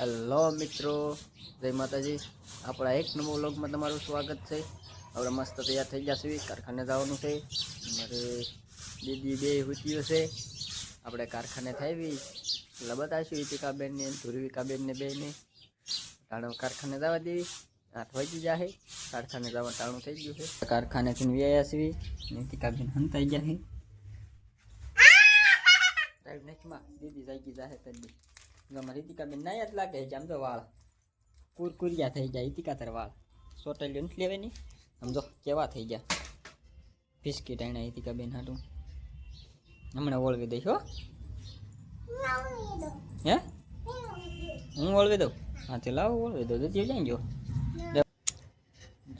Hello મિત્રો. જય માતાજી. આપણા એક નવો વ્લોગમાં તમારું સ્વાગત છે. આપણે મસ્ત તૈયાર થઈ ગયા છીએ. કારખાને જવાનું છે. મારે દીદી બે હુતીઓ છે. આપણે કારખાને થાવી એટલે બતાવીશું ઈતિકાબેનને ધ્રુવિકાબેનને બેને. ટાણું કારખાને જવા દેવી આઠ વાગી જાહે. કારખાને જવા ટાણું થઈ ગયું છે. કારખાનેથી વ્યાયા છીએ. નીતિકાબેન હંતાઈ ગયા છે. દીદી જાગી જાહે તદી ગમે રીતિકાબેન ના યાદ લાગે છે, આમ તો વાળ. કુરકુરિયા થઈ જાય રીતિકા તાર વાળ. સોટેલીઓ નથી લેવાની? નહીં સમજો કેવા થઈ ગયા. બિસ્કીટ આણા રીતિકાબેન હાટું. હમણાં ઓળવી દઈશ, હો. હે? હું ઓળવી દઉં? હા, તે લાવો, ઓળવી દઉં જતી જાય જો.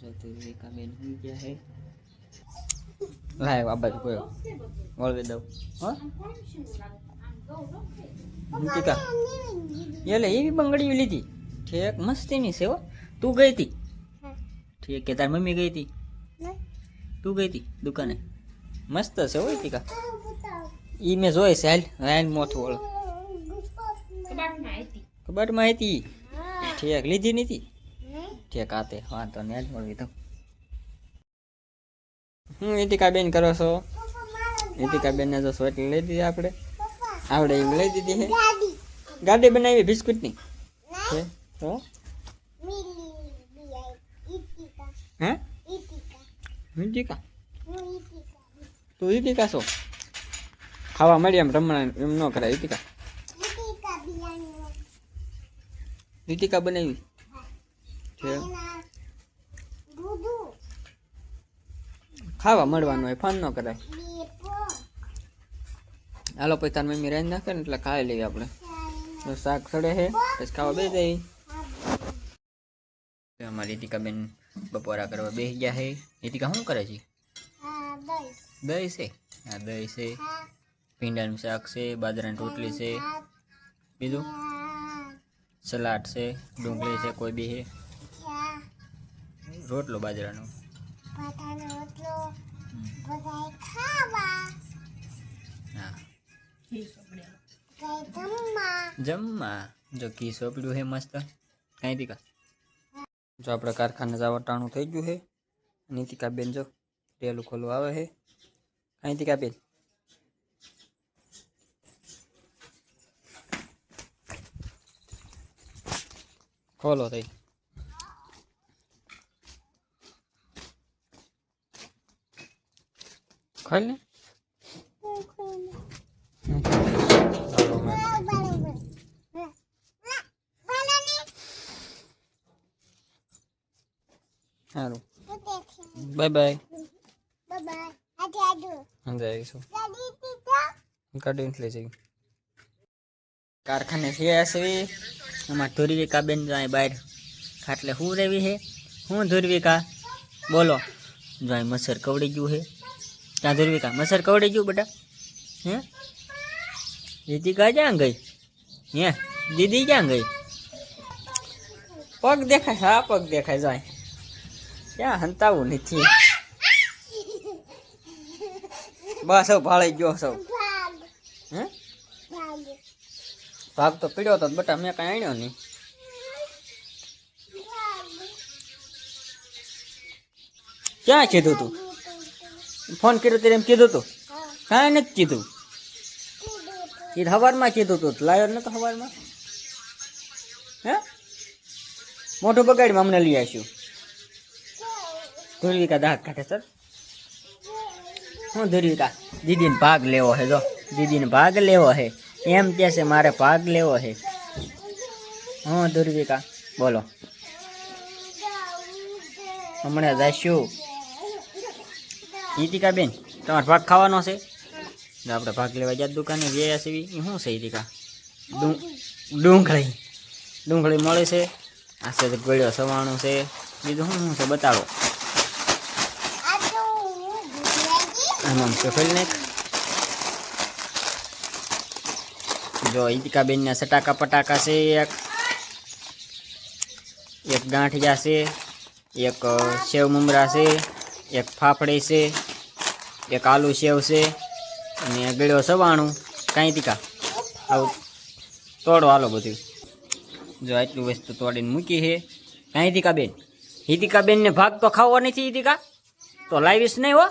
જો તો રીતિકાબેન હોઈ ગયા હે. લાય બાબા કોઈ ઓળવી દઉં. હા. રીતિકા એટલે એવી બંગડીઓ લીધી. ઠેક મસ્તીની છે હો. તું ગઈ હતી? ઠીક કે તાર મમ્મી ગઈ હતી? તું ગઈ હતી દુકાને? મસ્ત છે હો ટીકા ઈ મેં જોઈ છે હાલ હાલ મોઠું કબાટ કબાટમાં હતી? ઠેક લીધી નથી ઠેક આતે વાંધો ને હાલ મળવી તો. હું ઈતિકા બેન કરો છો? ઈતિકા બેન ને જો સ્વેટર લઈ દીધી આપણે. આવડે એમ લઈ દીધી હે. ગાડી. બનાવી બિસ્કુટની તો હે? ઈતિકા. તું ઈતિકા છો? ખાવા મળી એમ રમણા એમ ન કરાય ઈતિકા. ઈતિકા બનાવી? છે ખાવા મળવાનું હોય ફોન ન કરાય. હાલો પછી તાર મમ્મી રાંધી નાખે ને એટલે ખાઈ લઈએ આપણે તો શાક સડે છે પછી ખાવા બે જઈ અમારી રીતિકાબેન બપોરા કરવા બેસી ગયા છે રીતિકા શું કરે છે દહીં છે હા દહીં છે ભીંડાનું શાક છે બાજરાની રોટલી છે બીજું સલાડ છે ડુંગળી છે કોઈ બી છે રોટલો બાજરાનો હા જમવા જો ઘી સોંપડ્યું હે મસ્ત કાંઈ તીકા જો આપણે કારખાને જવા ટાણું થઈ ગયું છે નીતિકા બેન જો રેલું ખોલવા આવે છે કાંઈ તીકા બેન ખોલો થઈ ખોલ ને સારું બાય બાય અંદર આવીશું કાઢીને લઈ જઈ કારખાને થયા છે આમાં ધુરવિકા બેન જાય બહાર ખાટલે શું રેવી છે હું ધુરવિકા બોલો જાય મચ્છર કવડી ગયું છે ત્યાં ધુરવિકા મચ્છર કવડી ગયું બેટા હે રીતિકા ક્યાં ગઈ હે દીદી ક્યાં ગઈ પગ દેખાય હા પગ દેખાય જાય ક્યાં હંતાવું નથી? બસ સૌ ભાળી ગયો સૌ. હે? ભાગ તો પીડ્યો હતો બટા મેં કઈ આણ્યો નહીં. ક્યાં કીધું તું? ફોન કર્યો ત્યારે એમ કીધું તું? કાંઈ નથી કીધું. એ હવારમાં કીધું તું. લાયો નતો હવારમાં? હે? મોટું બગાડીમાં અમને લઈ આવીશું ધુરવિકા દાંત કાઢે સર હું ધુરવિકા, દીદીને ભાગ લેવો હે જો. દીદીને ભાગ લેવો હે એમ કે છે મારે ભાગ લેવો હે હું ધુરવિકા, બોલો. હમણાં જઈશું ઈતિકા બેન તમારે ભાગ ખાવાનો છે? આપણે ભાગ લેવા જ્યાં દુકાને ગયા એ શું છે ઈતિકા? ડુંગળી. ડુંગળી મળે છે. આ છે ગળ્યો સવાણું છે. બીજું શું શું છે બતાવો? આમાં સફેલ નાખ જો ઈતિકા બેનના સટાકા પટાકા છે એક એક ગાંઠિયા છે એક સેવ મમરા છે એક ફાફડી છે એક આલુ સેવ છે અને ગળ્યો સવાણું કાંઈ તીકા આવું તોડો હાલો બધું જો આટલું વસ્તુ તોડીને મૂકી છે કાંઈ હિતિકા બેન હિતિકા બેનને ભાગ તો ખાવો નથી હિતિકા તો લાવીશ નહીં હો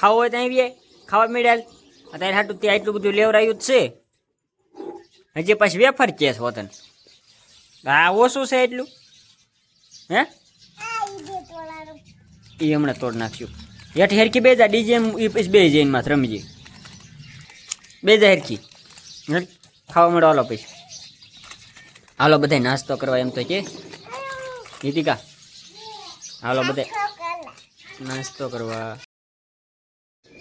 ખાવો હોય ત્યાં આવીએ ખાવા મળ્યા અત્યારે હાટું ત્યાં એટલું બધું લેવરાયું જ છે હજી પાછી વેફર કેસ હોતન આ ઓછું છે એટલું હે એ હમણાં તોડ નાખ્યું હેઠ હેરખી બે જા ડીજે એ પછી બે જઈને માં રમજી બે જા હેરખી હે? ખાવા મળો હાલો પછી હાલો બધા નાસ્તો કરવા એમ તો કે નીતિકા હાલો બધા નાસ્તો કરવા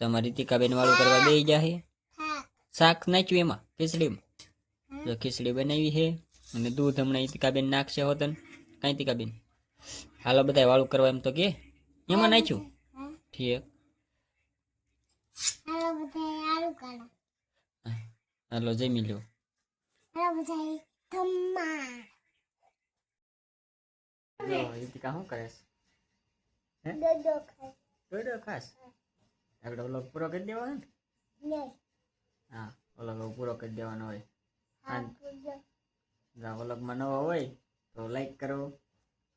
તમારી ટીકાબેન વાળું કરવા બે ગયા છે શાક નાખ્યું એમાં ખીચડીમાં. જો ખીચડી બનાવી છે અને દૂધ હમણાં ટીકાબેન નાખશે હોતન કાંઈ ટીકાબેન હાલો બધા વાળું કરવા એમ તો કે. એમાં નાખ્યું? ઠીક. હાલો જમી લો હાલો બધા થમ્મા જો ઈતિકા શું કરે છે? ખાસ આગળ ઓલો પૂરો કરી દેવાનો ને? હા ઓલો પૂરો કરી દેવાનો હોય. હા ઓલોગમાં નવો હોય તો લાઈક કરો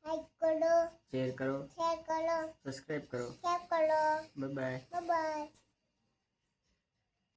લાઈક કરો. શેર કરો શેર કરો. સબસ્ક્રાઇબ કરો. સબસ્ક્રાઇબ કરો. Bye bye bye